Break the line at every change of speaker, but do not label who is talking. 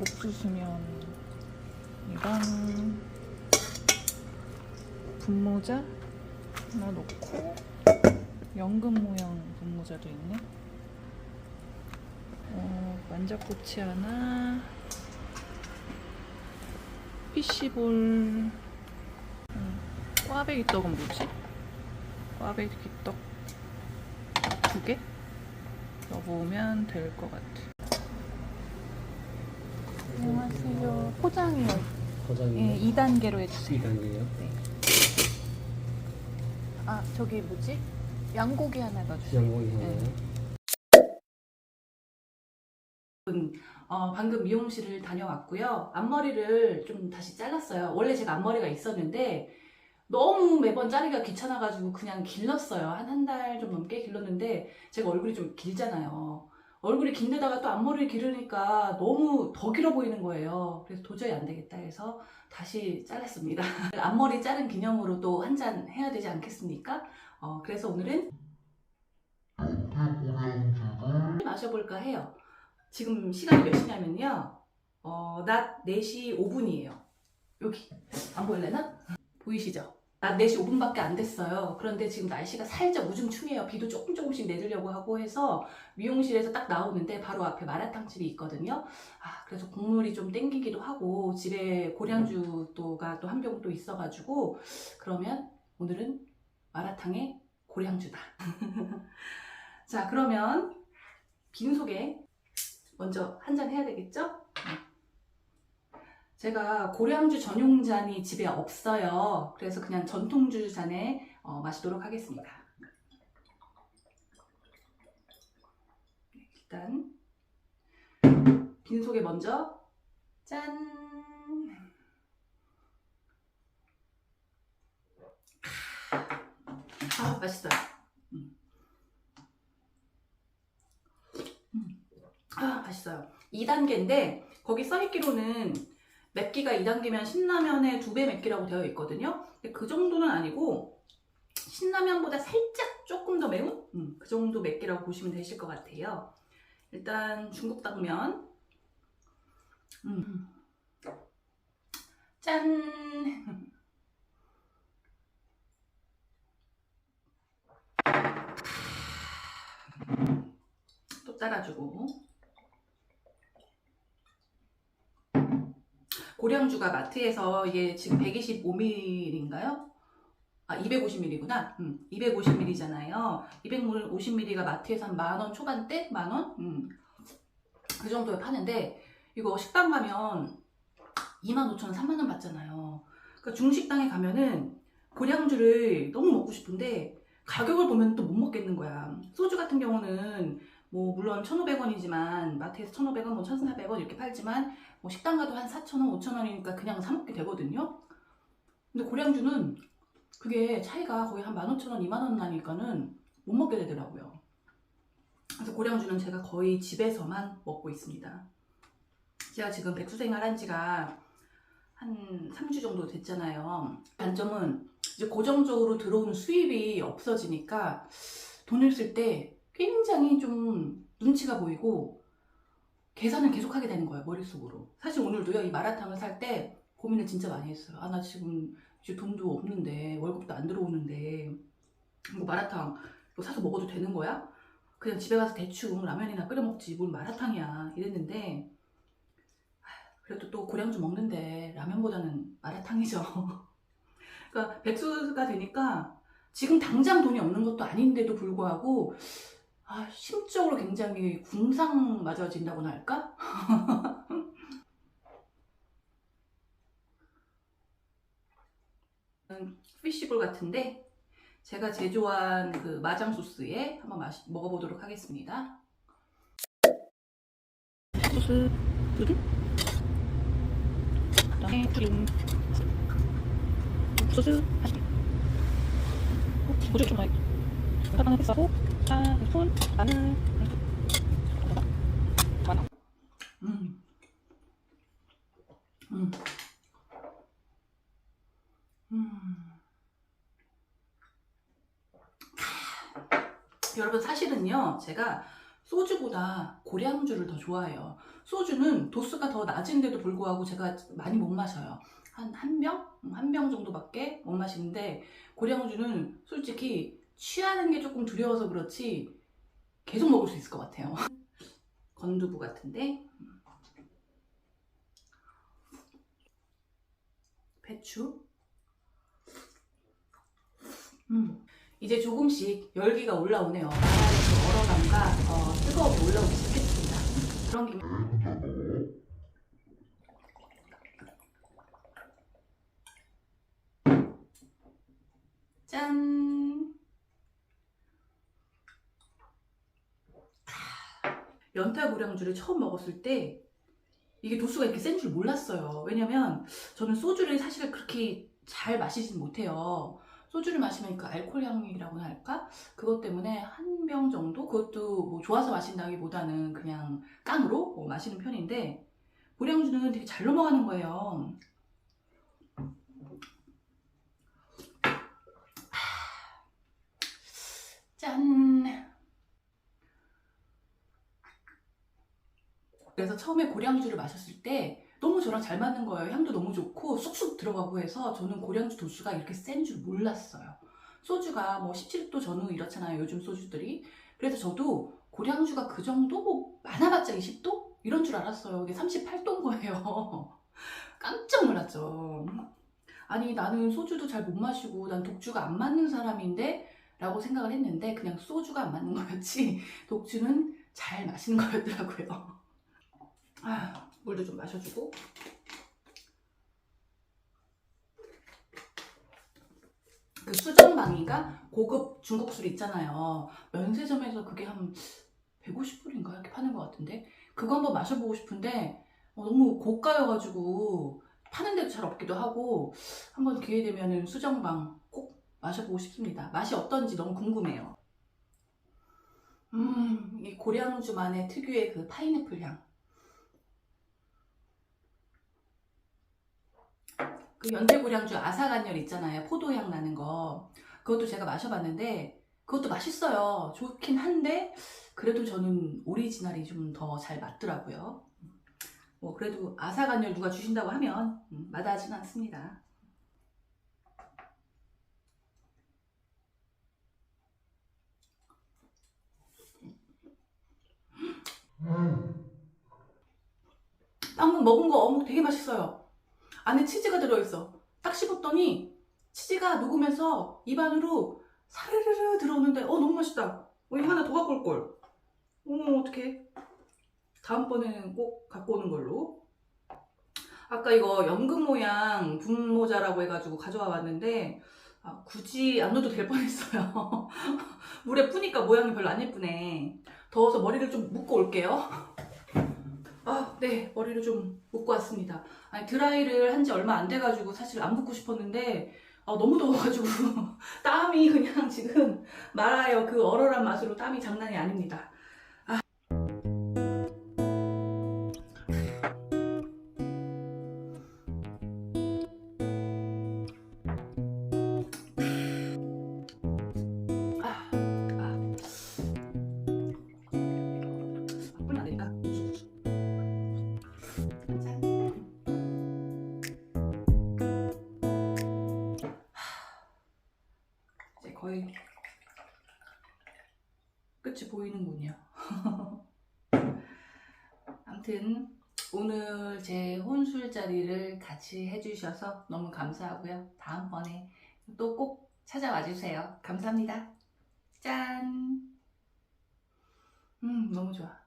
옥수수면이랑 분모자 하나 넣고 연금 모양 분모자도 있네. 어, 만자꼬치 하나, 피시볼, 음, 꽈배기 떡은 뭐지? 꽈배기 떡 두 개? 넣어보면 될 것 같아. 안녕하세요. 포장이요.
포장이
예, 2단계로 해주세요.
2단계요?
아, 저기 뭐지? 양고기 하나 넣어주세요.
양고기 하나요?
어, 방금 미용실을 다녀왔고요. 앞머리를 좀 다시 잘랐어요. 원래 제가 앞머리가 있었는데 너무 매번 자르기가 귀찮아가지고 그냥 길렀어요. 한 한 달 좀 넘게 길렀는데 제가 얼굴이 좀 길잖아요. 얼굴이 긴데다가 또 앞머리를 기르니까 너무 더 길어 보이는 거예요. 그래서 도저히 안 되겠다 해서 다시 잘랐습니다. 앞머리 자른 기념으로 또 한 잔 해야 되지 않겠습니까? 어, 그래서 오늘은 마셔볼까 해요. 지금 시간이 몇 시냐면요. 어, 낮 4시 5분이에요. 여기. 안 보일래나? 보이시죠? 낮 4시 5분밖에 안 됐어요. 그런데 지금 날씨가 살짝 우중충해요. 비도 조금 조금씩 내리려고 하고 해서 미용실에서 딱 나오는데 바로 앞에 마라탕집이 있거든요. 아, 그래서 국물이 좀 땡기기도 하고 집에 고량주가 또 한 병 또 있어가지고 그러면 오늘은 마라탕에 고량주다. 자, 그러면 빈속에 먼저 한 잔 해야 되겠죠? 네. 제가 고량주 전용 잔이 집에 없어요. 그래서 그냥 전통주 잔에 어, 마시도록 하겠습니다. 네, 일단 빈속에 먼저 짠! 아, 맛있어요. 음. 음. 아, 맛있어요. 2단계인데 거기 써있기로는 맵기가 2단계면 신라면의 두 배 맵기라고 되어 있거든요. 근데 그 정도는 아니고 신라면보다 살짝 조금 더 매운 음, 그 정도 맵기라고 보시면 되실 것 같아요. 일단 중국 당면 음. 짠 또 따라주고 고량주가 마트에서 이게 지금 125ml인가요? 아, 250ml구나. 음, 250ml잖아요. 250ml가 마트에서 한 만 원 초반대? 만 원? 음, 그 정도에 파는데, 이거 식당 가면 25,000원, 3만원 받잖아요. 그러니까 중식당에 가면은 고량주를 너무 먹고 싶은데, 가격을 보면 또 못 먹겠는 거야. 소주 같은 경우는 뭐 물론 1,500원이지만 마트에서 1,500원, 뭐 1,400원 이렇게 팔지만 뭐 식당 가도 한 4,000원, 5,000원이니까 그냥 사 먹게 되거든요. 근데 고량주는 그게 차이가 거의 한 15,000원, 2만원 나니까는 못 먹게 되더라고요. 그래서 고량주는 제가 거의 집에서만 먹고 있습니다. 제가 지금 백수 생활한 지가 한 3주 정도 됐잖아요. 단점은 이제 고정적으로 들어오는 수입이 없어지니까 돈을 쓸 때 굉장히 좀 눈치가 보이고 계산을 계속 하게 되는 거예요, 머릿속으로. 사실 오늘도요, 이 마라탕을 살 때 고민을 진짜 많이 했어요. 아, 나 지금 이제 돈도 없는데, 월급도 안 들어오는데, 이거 마라탕 이거 사서 먹어도 되는 거야? 그냥 집에 가서 대충 라면이나 끓여 먹지, 뭘 마라탕이야. 이랬는데, 하, 그래도 또 고량주 먹는데, 라면보다는 마라탕이죠. 그러니까 백수가 되니까, 지금 당장 돈이 없는 것도 아닌데도 불구하고, 아, 심적으로 굉장히 궁상 맞아진다고나 할까? 음, 피쉬볼 같은데 제가 제조한 그 마장 소스에 한번 마시, 먹어보도록 하겠습니다.
소스 두릅 그다음에 크림 소스 하시 고추 좀 넣어요 사탕은 패스하고 한 스푼 마늘 마늘
여러분 사실은요 제가 소주보다 고량주를 더 좋아해요 소주는 도수가 더 낮은데도 불구하고 제가 많이 못 마셔요. 한 한 병? 한 병 정도밖에 못 마시는데 고량주는 솔직히 취하는 게 조금 두려워서 그렇지 계속 먹을 수 있을 것 같아요. 건두부 같은데 배추 음, 이제 조금씩 열기가 올라오네요. 바람의 그 얼어감과 어, 뜨거움이 올라오기 시작했습니다. 그런 김에 짠! 연타 고량주를 처음 먹었을 때 이게 도수가 이렇게 센 줄 몰랐어요. 왜냐면 저는 소주를 사실 그렇게 잘 마시진 못해요. 소주를 마시면 그 알코올 향이라고나 할까? 그것 때문에 한 병 정도? 그것도 뭐 좋아서 마신다기보다는 그냥 깡으로 뭐 마시는 편인데 고량주는 되게 잘 넘어가는 거예요. 짠! 그래서 처음에 고량주를 마셨을 때 너무 저랑 잘 맞는 거예요. 향도 너무 좋고 쑥쑥 들어가고 해서 저는 고량주 도수가 이렇게 센 줄 몰랐어요. 소주가 뭐 17도 전후 이렇잖아요. 요즘 소주들이. 그래서 저도 고량주가 그 정도 뭐 많아봤자 20도? 이런 줄 알았어요. 이게 38도인 거예요. 깜짝 놀랐죠. 아니 나는 소주도 잘 못 마시고 난 독주가 안 맞는 사람인데 라고 생각을 했는데 그냥 소주가 안 맞는 거였지 독주는 잘 마시는 거였더라고요. 아, 물도 좀 마셔주고. 그 수정방이가 고급 중국 술 있잖아요. 면세점에서 그게 한 150불인가 이렇게 파는 것 같은데 그거 한번 마셔보고 싶은데 어, 너무 고가여가지고 파는 데도 잘 없기도 하고 한번 기회 되면은 수정방 꼭 마셔보고 싶습니다. 맛이 어떤지 너무 궁금해요. 음, 이 고량주만의 특유의 그 파인애플 향. 그 연대고량주 아사간열 있잖아요. 포도향 나는 거. 그것도 제가 마셔봤는데 그것도 맛있어요. 좋긴 한데 그래도 저는 오리지널이 좀 더 잘 맞더라고요. 뭐 그래도 아사간열 누가 주신다고 하면 음, 마다하진 않습니다. 방금 먹은 거 어묵 되게 맛있어요. 안에 치즈가 들어있어. 딱 씹었더니 치즈가 녹으면서 입안으로 사르르르 들어오는데 어 너무 맛있다. 어, 이거 하나 더 갖고 올 걸. 어머 어떡해. 다음번에는 꼭 갖고 오는 걸로. 아까 이거 연금 모양 분모자라고 해가지고 가져와 봤는데 아, 굳이 안 넣어도 될 뻔했어요. 물에 푸니까 모양이 별로 안 예쁘네. 더워서 머리를 좀 묶고 올게요. 아, 네, 머리를 좀 묶고 왔습니다. 아니, 드라이를 한 지 얼마 안 돼가지고 사실 안 묶고 싶었는데 아, 너무 더워가지고 땀이 그냥 지금 말아요. 그 얼얼한 맛으로 땀이 장난이 아닙니다. 거의 끝이 보이는군요. 아무튼 오늘 제 혼술자리를 같이 해주셔서 너무 감사하고요. 다음번에 또 꼭 찾아와 주세요. 감사합니다. 짠! 음, 너무 좋아.